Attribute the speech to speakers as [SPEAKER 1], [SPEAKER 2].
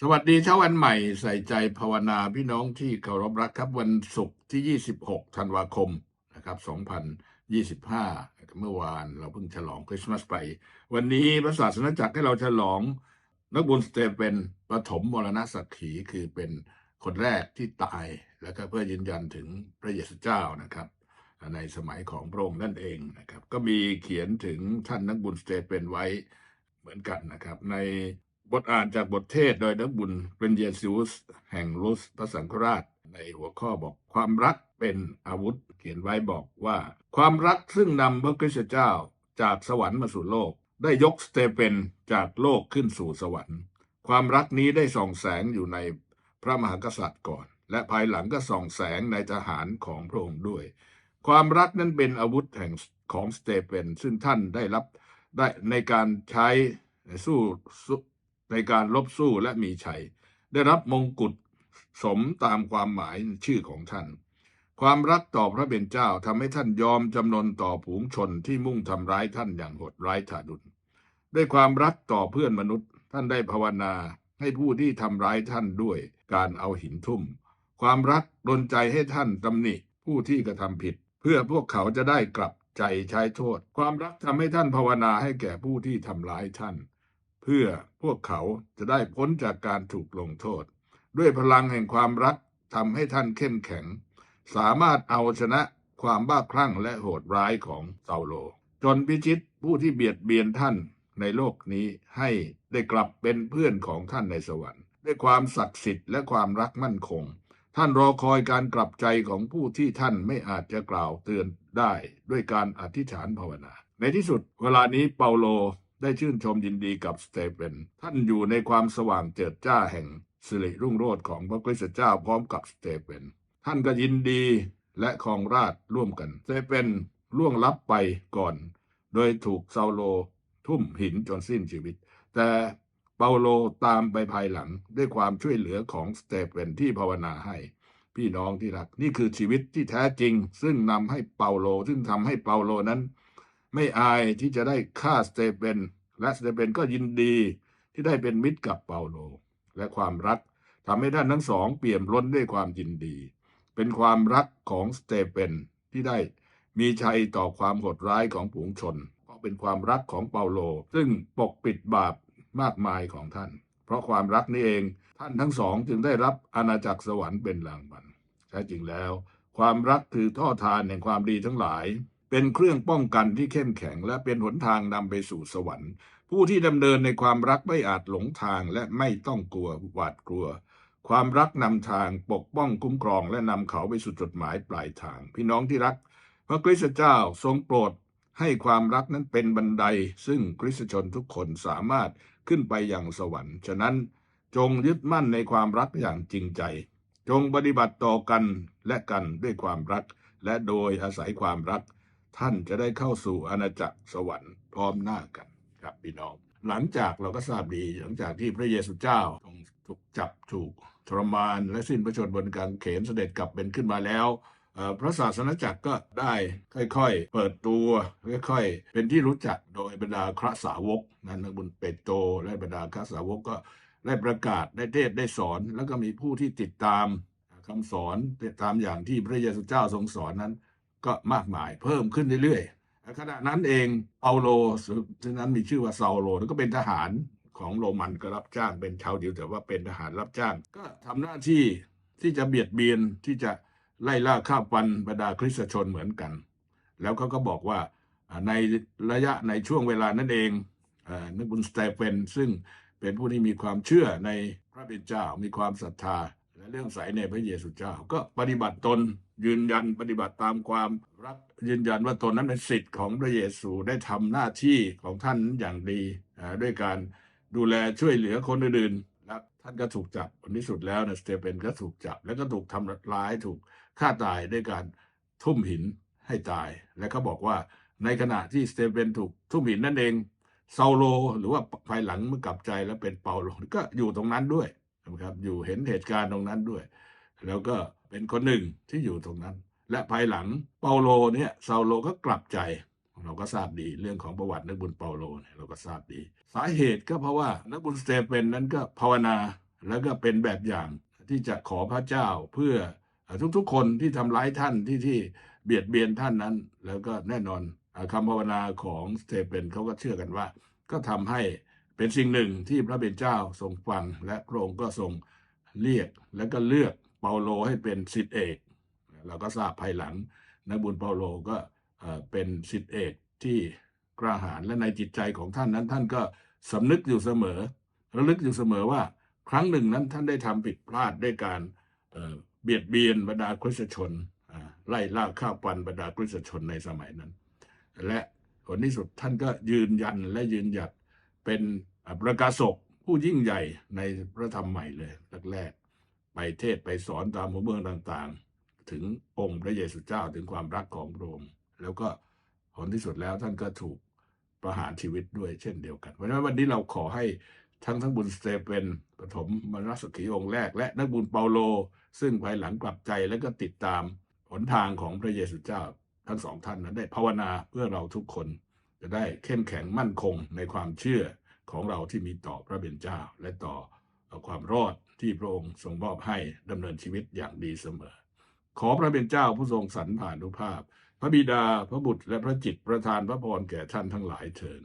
[SPEAKER 1] สวัสดีเช้าวันใหม่ใส่ใจภาวนาพี่น้องที่เคารพรักครับวันศุกร์ที่ 26 ธันวาคมนะครับ2025 เมื่อวานเราเพิ่งฉลองคริสต์มาสไป วันนี้พระศาสนาจักรให้เราฉลอง นักบุญสเตเฟนปฐมมรณสักขีคือเป็นคนแรกที่ตาย แล้วก็เพื่อยืนยันถึงพระเยซูเจ้านะครับในสมัยของพระองค์นั่นเองนะครับ ก็มีเขียนถึงท่านนักบุญสเตเฟนไว้เหมือนกันนะครับ ใน บทอ่านจากบทเทศโดยนักบุญเป็นเยซูสแห่งรุสพระสังฆราช ในหัวข้อบอกความรักเป็นอาวุธเขียนไว้บอกว่า ความรักซึ่งนำพระคริสตเจ้าจากสวรรค์มาสู่โลก ได้ยกสเตเฟนจากโลกขึ้นสู่สวรรค์ ความรักนี้ได้ส่องแสงอยู่ในพระมหากษัตริย์ก่อน และภายหลังก็ส่องแสงในทหารของพระองค์ด้วย ความรักนั้นเป็นอาวุธแห่งของสเตเฟนซึ่งท่านได้รับได้ในการใช้สู้สู้ ในการลบสู้และมีชัย ได้รับมงกุฎสมตามความหมายชื่อของท่าน ความรักต่อพระเป็นเจ้าทำให้ท่านยอมจำนนต่อผูงชนที่มุ่งทำร้ายท่านอย่างโหดร้ายทารุณด้วยความรักต่อเพื่อนมนุษย์ท่านได้ภาวนาให้ผู้ที่ทำร้ายท่านด้วยการเอาหินทุ่ม ความรักดลใจให้ท่านตำหนิผู้ที่กระทำผิด เพื่อพวกเขาจะได้กลับใจใช้โทษ ความรักทำให้ท่านภาวนาให้แก่ผู้ที่ทำร้ายท่าน เพื่อพวกเขาจะได้พ้นจากการถูกลงโทษ ด้วยพลังแห่งความรักทำให้ท่านเข้มแข็ง สามารถเอาชนะความบ้าคลั่งและโหดร้ายของเซาโล จนพิชิตผู้ที่เบียดเบียนท่านในโลกนี้ให้ได้กลับเป็นเพื่อนของท่านในสวรรค์ ด้วยความศักดิ์สิทธิ์และความรักมั่นคง ท่านรอคอยการกลับใจของผู้ที่ท่านไม่อาจจะกล่าวเตือนได้ด้วยการอธิษฐานภาวนา ในที่สุดเวลานี้เปาโล ได้ชื่นชมยินดีกับสเตเฟนท่านอยู่ในความสว่างเจิดจ้าแห่งสิริรุ่งโรจน์ของพระคริสตเจ้าพร้อมกับสเตเฟนท่านก็ยินดีและครองราชร่วมกันสเตเฟนล่วงลับไปก่อน โดยถูกเซาโลทุ่มหินจนสิ้นชีวิต แต่เปาโลตามไปภายหลังด้วยความช่วยเหลือของสเตเฟนที่ภาวนาให้พี่น้องที่รัก นี่คือชีวิตที่แท้จริง ซึ่งนำให้เปาโล ซึ่งทำให้เปาโลนั้น ไม่อายที่จะได้ฆ่าสเตเฟนและสเตเฟนก็ยินดีที่ได้เป็นมิตรกับเปาโล และความรักทำให้ท่านทั้งสองเปี่ยมล้นด้วยความยินดี เป็นความรักของสเตเฟนที่ได้มีชัยต่อความโหดร้ายของฝูงชนเพราะเป็นความรักของเปาโล ซึ่งปกปิดบาปมากมายของท่าน เพราะความรักนี้เองท่านทั้งสองจึงได้รับอาณาจักรสวรรค์เป็นรางวัลแท้จริงแล้ว ความรักคือท่อทานแห่งความดีทั้งหลาย เป็นเครื่องป้องกันที่เข้มแข็ง และเป็นหนทางนำไปสู่สวรรค์ ผู้ที่ดำเนินในความรักไม่อาจหลงทางและไม่ต้องกลัวหวาดกลัว ความรักนำทางปกป้องคุ้มครอง และนำเขาไปสู่จุดหมายปลายทาง พี่น้องที่รัก พระคริสตเจ้าทรงโปรดให้ความรักนั้นเป็นบันได ซึ่งคริสตชนทุกคนสามารถขึ้นไปอย่างสวรรค์ ฉะนั้นจงยึดมั่นในความรักอย่างจริงใจ จงปฏิบัติต่อกันและกันด้วยความรัก และโดยอาศัยความรัก ท่านจะได้เข้าสู่อาณาจักรสวรรค์พร้อมหน้ากันครับพี่น้อง หลังจากเราก็ทราบดีหลังจากที่พระเยซูเจ้าถูกจับถูกทรมานและสิ้นพระชนม์บนกางเขนเสด็จกลับเป็นขึ้นมาแล้วพระศาสนาจักรก็ได้ค่อยๆ เปิดตัวค่อยๆ เป็นที่รู้จักโดยบรรดาครสาวกนั้นนักบุญเปโตรและบรรดาครสาวกก็ได้ประกาศได้เทศได้สอน แล้วก็มีผู้ที่ติดตามคำสอนติดตามอย่างที่พระเยซูเจ้าทรงสอนนั้น ก็มากมายเพิ่มขึ้นเรื่อยๆขณะนั้นเองเปาโลซึ่งนั้นมีชื่อว่าซาโลก็เป็นทหารของโรมันก็รับจ้างเป็นชาวยิวแต่ว่าเป็นทหารรับจ้าง ก็ทำหน้าที่ที่จะเบียดเบียนที่จะไล่ล่าฆ่าฟันบรรดาคริสตชนเหมือนกัน แล้วเขาก็บอกว่าในระยะในช่วงเวลานั้นเองนักบุญสเตเฟนซึ่งเป็นผู้ที่มีความเชื่อในพระเป็นเจ้ามีความศรัทธาและเรื่องใสในพระเยซูเจ้า ก็ปฏิบัติตน ยืนยันปฏิบัติตามความรักยืนยันว่าตนนั้นเป็นสิทธิ์ของพระเยซูได้ทำหน้าที่ของท่านอย่างดีด้วยการดูแลช่วยเหลือคนอื่นๆและท่านก็ถูกจับผลที่สุดแล้วนะสเตเฟนก็ถูกจับ แล้วก็ถูกทำร้ายถูกฆ่าตายด้วยการทุ่มหินให้ตาย และเขาบอกว่าในขณะที่สเตเฟนถูกทุ่มหินนั่นเองเซาโลหรือว่าภายหลังเมื่อกลับใจแล้วเป็นเปาโลก็อยู่ตรงนั้นด้วยนะครับอยู่เห็นเหตุการณ์ตรงนั้นด้วย แล้วก็ เป็นคนหนึ่งที่อยู่ตรงนั้น และภายหลังเปาโลเนี่ยเซาโลก็กลับใจ เราก็ทราบดีเรื่องของประวัตินักบุญเปาโลเนี่ยเราก็ทราบดี สาเหตุก็เพราะว่านักบุญสเตเฟนนั้นก็ภาวนาแล้วก็เป็นแบบอย่างที่จะขอพระเจ้าเพื่อทุกๆ คนที่ทำร้ายท่านที่ที่เบียดเบียนท่านนั้น แล้วก็แน่นอนคำภาวนาของสเตเฟนเขาก็เชื่อกันว่า ก็ทำให้เป็นสิ่งหนึ่งที่พระเป็นเจ้าทรงฟังและพระองค์ก็ทรงเรียกแล้วก็เลือก เปาโลให้เป็นศิษย์เอกเราก็ทราบภายหลังนักบุญเปาโลก็เป็นศิษย์เอกที่กล้าหาญและในจิตใจของท่านนั้น ท่านก็สำนึกอยู่เสมอ ระลึกอยู่เสมอว่า ครั้งหนึ่งนั้นท่านได้ทำผิดพลาดด้วยการเบียดเบียนบรรดาคริสชนไล่ล่าข้าวปันบรรดาคริสชนในสมัยนั้น และผลที่สุดท่านก็ยืนยันและยืนหยัดเป็นประกาศกผู้ยิ่งใหญ่ในพระธรรมใหม่เลยแรกๆ ไปเทศไปสอนตามหัวเมืองต่างๆ ถึงองค์พระเยซูเจ้าถึงความรักของพระองค์แล้วก็ผลที่สุดแล้วท่านก็ถูกประหารชีวิตด้วยเช่นเดียวกัน เพราะฉะนั้นวันนี้เราขอให้ทั้งทั้งบุญสเตเฟนปฐมมรสขีองค์แรก และนักบุญเปาโล ซึ่งภายหลังกลับใจและก็ติดตามหนทางของพระเยซูเจ้าทั้งสองท่านนั้นได้ภาวนาเพื่อเราทุกคนจะได้เข้มแข็งมั่นคงในความเชื่อของเราที่มีต่อพระเบญเจ้าและต่อความรอด ที่พระองค์ทรงมอบให้ดำเนินชีวิตอย่างดีเสมอ ขอพระเป็นเจ้าผู้ทรงสรรผ่านุภาพ พระบิดาพระบุตรและพระจิตประทานพระพรแก่ท่านทั้งหลายเถิด